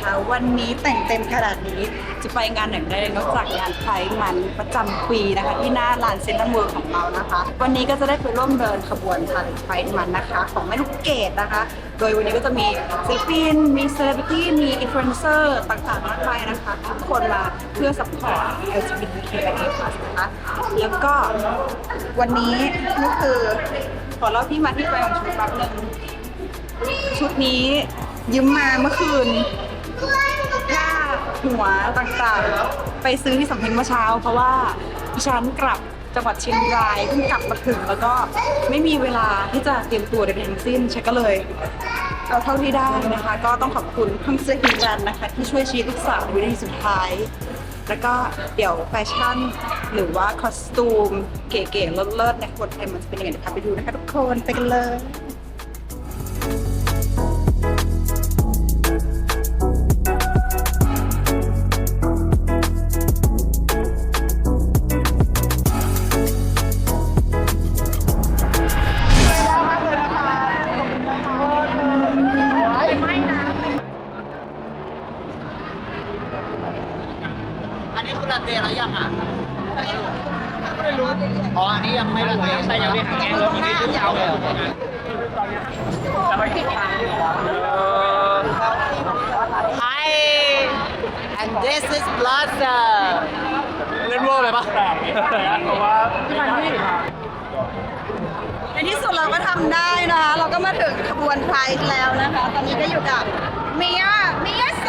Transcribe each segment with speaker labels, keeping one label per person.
Speaker 1: นะคะ วันนี้แต่งเต็มขนาดนี้จะไปงานไหนได้นอกจากงานไพร์มันประจำปีนะคะ ที่หน้าลานเซ็นทรัลเวิลด์ของเรานะคะ วันนี้ก็จะได้ไปร่วมเดินขบวนพาเลทไพร์มันนะคะ ของแม่ลูกเกดนะคะ โดยวันนี้ก็จะมีศิลปินมีเซเลบริตี้มีอินฟลูเอนเซอร์ต่างๆมากมายนะคะ ทุกคนมาเพื่อซัพพอร์ต LGBTQIA+ นะคะแล้วก็วันนี้นี่คือขอเล่าที่มาที่ไปของชุดแป๊บนึง ชุดนี้ยืมมาเมื่อคืน หัวต่างๆ ไปซื้อที่สำเพ็งเมื่อเช้า เพราะว่าดิฉันกลับจังหวัดเชียงรายเพิ่งกลับมาถึงแล้วก็ไม่มีเวลาที่จะเตรียมตัวใดๆทั้งสิ้นฉันก็เลยเอาเท่าที่ได้นะคะ ก็ต้องขอบคุณพังเซฮิรันนะคะ ที่ช่วยชีวิตลูกสาวในวินาทีสุดท้าย แล้วก็เดี๋ยวแฟชั่นหรือว่าคอสตูม เก๋ๆเลิศๆในขบวนไทยมันจะเป็นยังไงเดี๋ยวพาไปดูนะคะทุกคนไปกันเลย
Speaker 2: เล่นเวอร์เลยปะ
Speaker 1: ในที่สุดเราก็ทำได้นะคะ เราก็มาถึงขบวนไพร์แล้วนะคะ ตอนนี้ก็อยู่กับเมียเมียส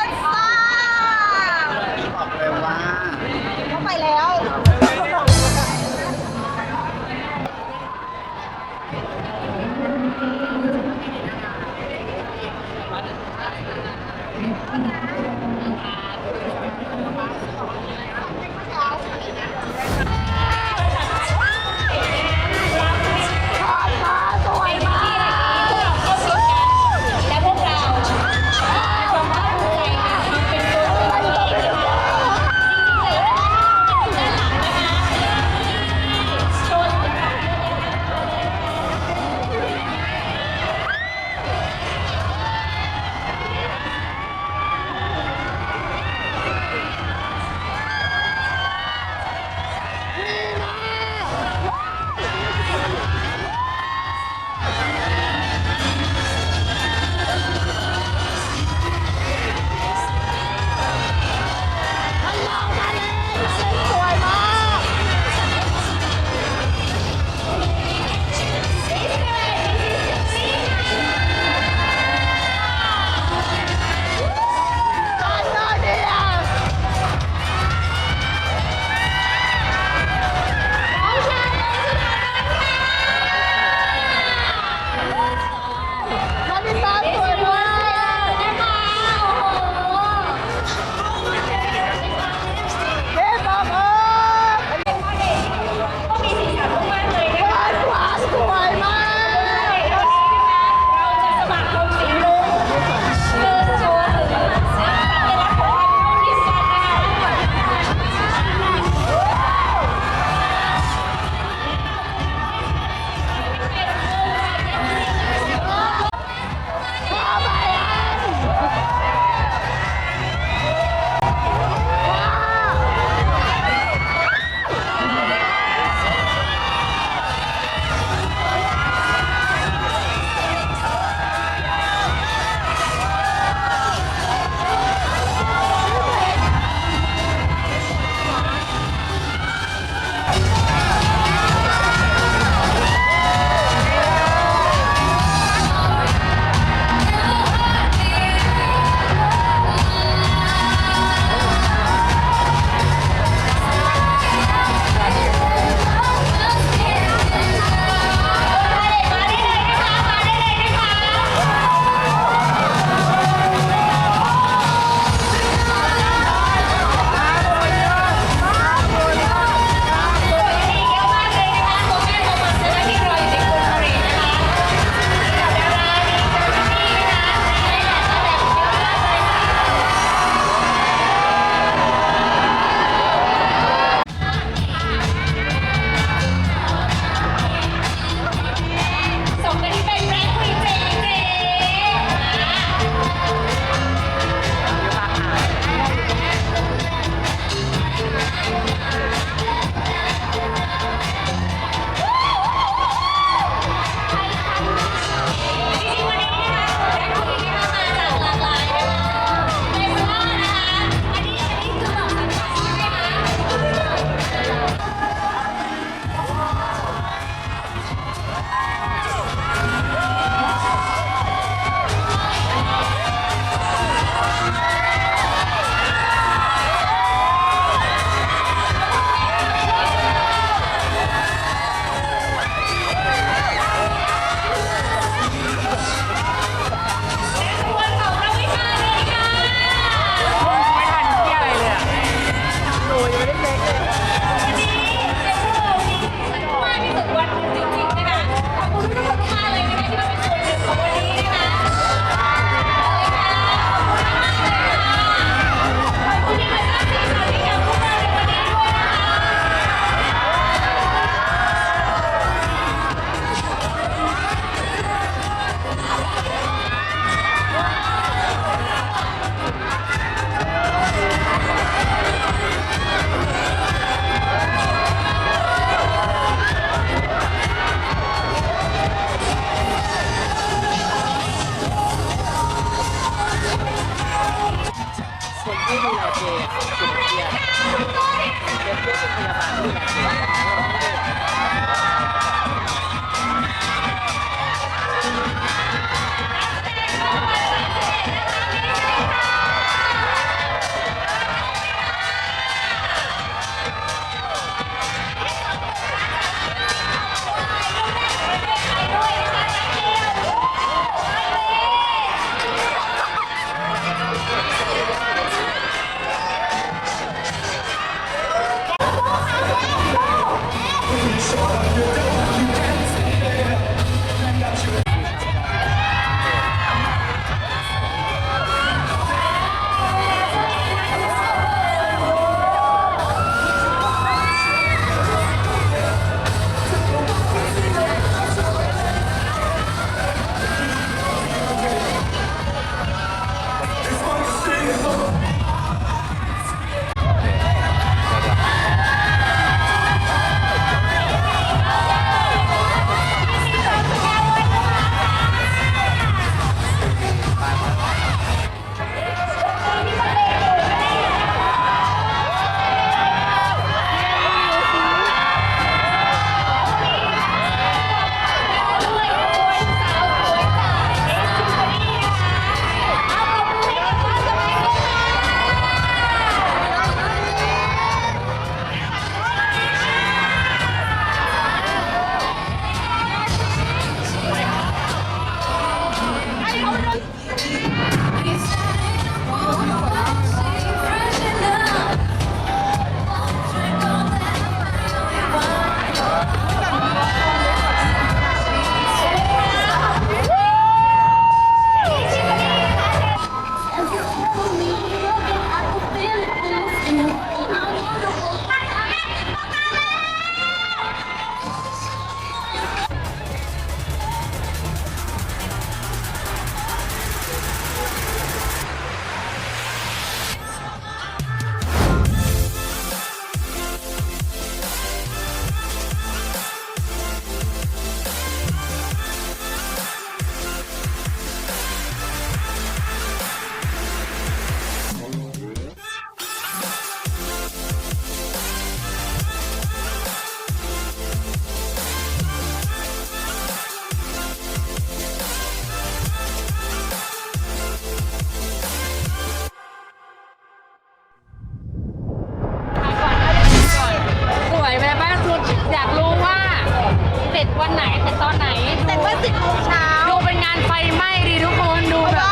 Speaker 2: วั
Speaker 3: นไหนแต่ตอนไหน
Speaker 1: เสร็จเมื่อสิบโมงเช้า
Speaker 3: ดูเป็นงานไฟไหม้ดีทุกคนดู
Speaker 1: เพราะ
Speaker 3: แบบ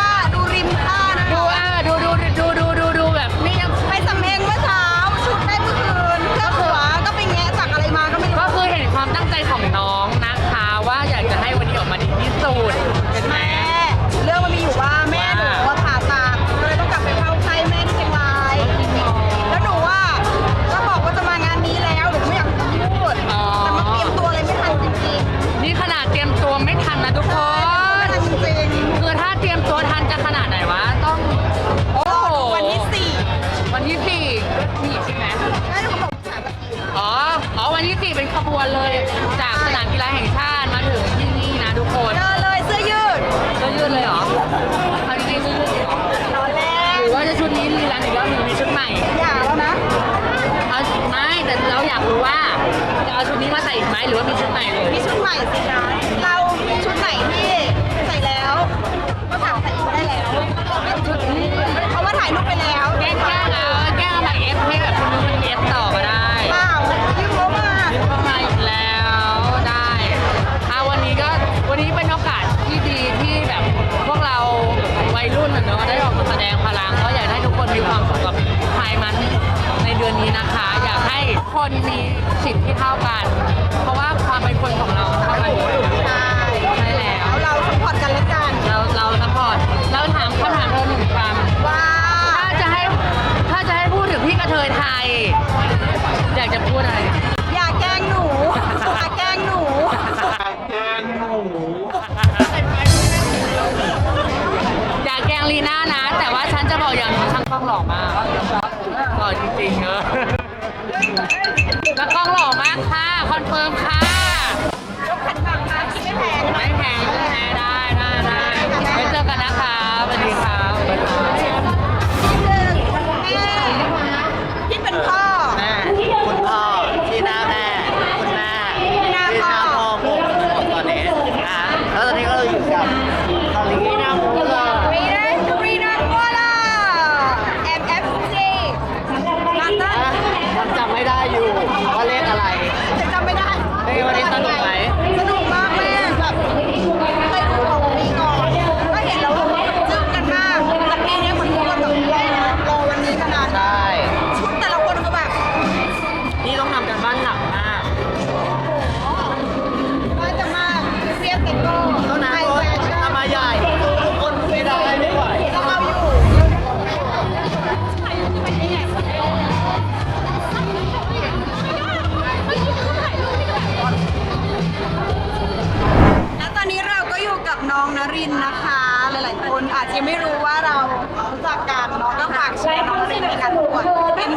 Speaker 3: ใหม่
Speaker 1: อย่าแล้วนะ เอา
Speaker 3: ไม่
Speaker 1: แต่เรา
Speaker 3: อ
Speaker 1: ยา
Speaker 3: กรู้ว่าจะเอาชุดนี้มาใส่อีกไหมหรือว่ามีชุดใหม่เลย
Speaker 1: มีชุดใหม่สิคะเราชุดไหนที่ใส่แล้วก็ถามใส่
Speaker 3: คนมีสิทธิ์ที่เท่ากัน เพราะว่าความเป็นคนของเราเท่ากันหมด
Speaker 1: ใช่
Speaker 3: ใช่แล้ว
Speaker 1: แล้ว เราสปอร์ตกันและกัน
Speaker 3: เราเราสปอร์ตเราถามคำถามเธอหนึ่งคำ
Speaker 1: ว่า
Speaker 3: ถ้าจะให้ถ้าจะให้พูดถึงพี่กระเทยไทย อยากจะพูดอะไร
Speaker 1: อย่าแกล้งหนูอย่าแกล้งหนู
Speaker 3: อยากแกล้งลีน่านะ แต่ว่าฉันจะบอกอย่างหนึงช่างกล้องหล่อมากหล่อจริงๆเออ กล้องหล่อมากค่ะ คอนเฟิร์มค่ะ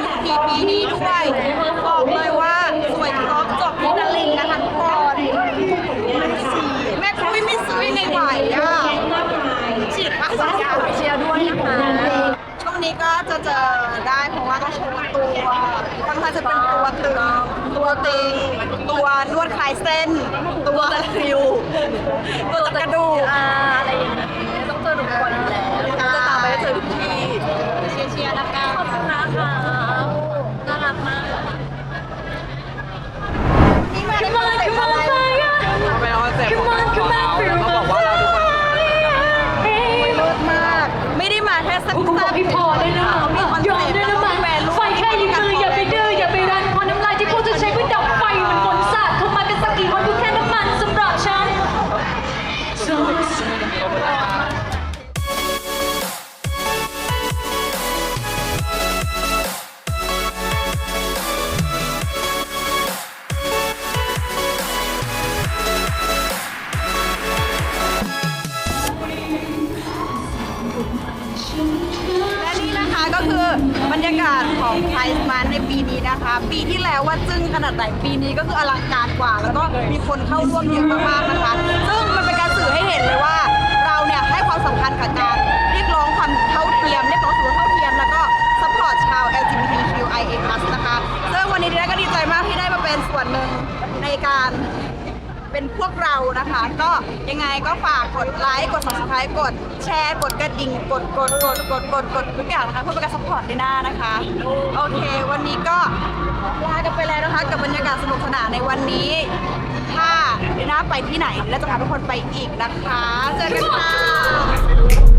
Speaker 1: 4ปีนี้ด้
Speaker 3: วยบ
Speaker 1: อ
Speaker 2: กเลยว่าส
Speaker 1: วย
Speaker 2: พร้
Speaker 1: อมจบนิรันดร์นะคะทุกคนแม่คุยไม่ซื้อในไหวอะฉีดวัคซีนเชียร์ด้วยนะคะช่วงนี้ก็จะเจอได้เพราะว่าต้องโชว์ตัวค่องข้าจะเป็นตัวตึงตัวตีตัวนวดคลายเส้น ตัวตะคริว ตัวกระดูก ขอ
Speaker 2: ง
Speaker 1: ไพ
Speaker 3: รส์มัน
Speaker 1: ในปีนี้นะคะ ปีที่แล้วว่าจึ้งขนาดไหนปีนี้ก็คืออลังการกว่า แล้วก็มีคนเข้าร่วมเยอะมากๆนะคะ ซึ่งมันเป็นการสื่อให้เห็นเลยว่า เราเนี่ยให้ความสำคัญกับการเรียกร้องความเท่าเทียมเรียกร้องสิทธิเท่าเทียมแล้วก็ซัพพอร์ตชาว LGBTQIA+ นะคะซึ่งวันนี้ดิฉันก็ดีใจมากที่ได้มาเป็นส่วนหนึ่งในการ เป็นพวกเรานะคะ ก็ยังไงก็ฝากกดไลค์กด subscribe กดแชร์กดกระดิ่งกดกดกดกดกดกดทุกอย่างนะคะเพื่อเป็นการ support ดีน่านะคะ โอเค วันนี้ก็ลากันไปแล้วนะคะ กับบรรยากาศสนุกสนานในวันนี้ ถ้าเดนหน้าไปที่ไหนแล้วจะพาทุกคนไปอีกนะคะ เจอกันค่ะ